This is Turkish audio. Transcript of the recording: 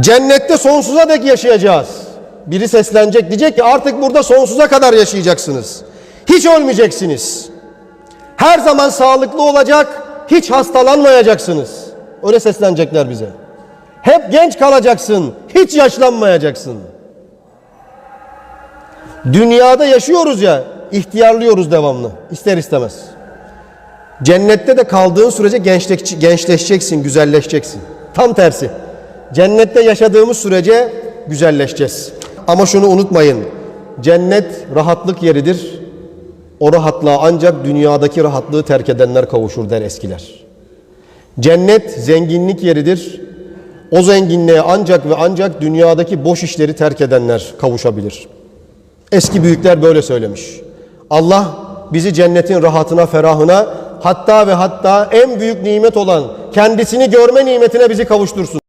Cennette sonsuza dek yaşayacağız. Biri seslenecek diyecek ki artık burada sonsuza kadar yaşayacaksınız. Hiç ölmeyeceksiniz. Her zaman sağlıklı olacak, hiç hastalanmayacaksınız. Öyle seslenecekler bize. Hep genç kalacaksın, hiç yaşlanmayacaksın. Dünyada yaşıyoruz ya, ihtiyarlıyoruz devamlı, ister istemez. Cennette de kaldığın sürece gençleş, gençleşeceksin, güzelleşeceksin. Tam tersi. Cennette yaşadığımız sürece güzelleşeceğiz. Ama şunu unutmayın. Cennet rahatlık yeridir. O rahatlığa ancak dünyadaki rahatlığı terk edenler kavuşur der eskiler. Cennet zenginlik yeridir. O zenginliğe ancak ve ancak dünyadaki boş işleri terk edenler kavuşabilir. Eski büyükler böyle söylemiş. Allah bizi cennetin rahatına, ferahına, hatta ve hatta en büyük nimet olan kendisini görme nimetine bizi kavuştursun.